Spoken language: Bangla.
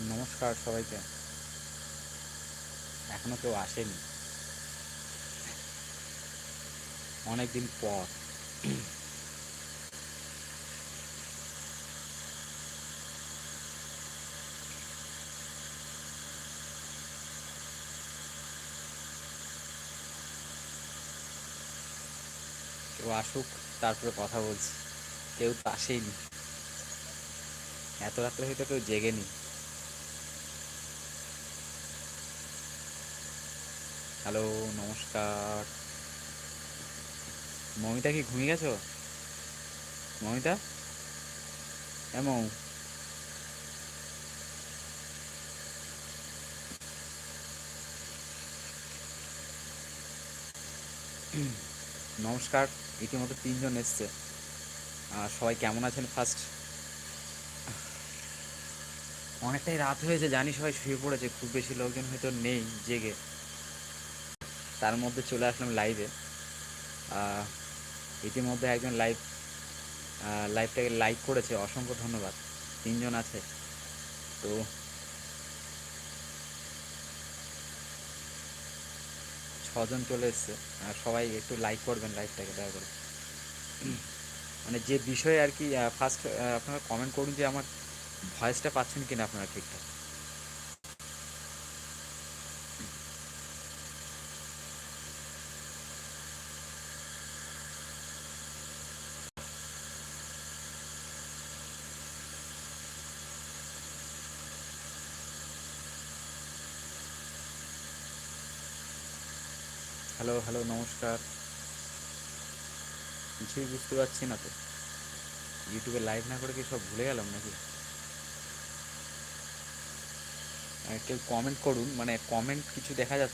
নমস্কার সবাইকে। এখনও কেউ আসেনি। অনেক দিন পর। কেউ আসুক, তারপরে কথা বলছি। কেউ তো আসেইনি এত রাত্রে হয়তো কেউ জেগেনি হ্যালো, নমস্কার। মমিতা কি ঘুমিয়ে গেছো? মমিতা? এমন নমস্কার, ইতিমধ্যে তিনজন এসছে। আর সবাই কেমন আছেন ফার্স্ট অনেকটাই রাত হয়েছে, জানি সবাই শুয়ে পড়েছে, খুব বেশি লোকজন হয়তো নেই, জেগে। তার মধ্যে চলে আসলাম লাইভে ইতিমধ্যে একজন লাইভ লাইভটাকে লাইক করেছে, অসংখ্য ধন্যবাদ। তিনজন আছে। তো ছজন চলে এসছে। সবাই একটু লাইক করবেন লাইভটাকে দয়া করে। মানে যে বিষয়ে আর কি ফার্স্ট আপনারা কমেন্ট করুন যে আমার ভয়েসটা পাচ্ছেন কিনা আপনারা ঠিকঠাক। হ্যালো হ্যালো, নমস্কার। কিছুই বুঝতে পারছি না তো। ইউটিউবে লাইভ না করে কি সব ভুলে গেলাম নাকি? কেউ কমেন্ট করুন। মানে কমেন্ট কিছু দেখা যাচ্ছে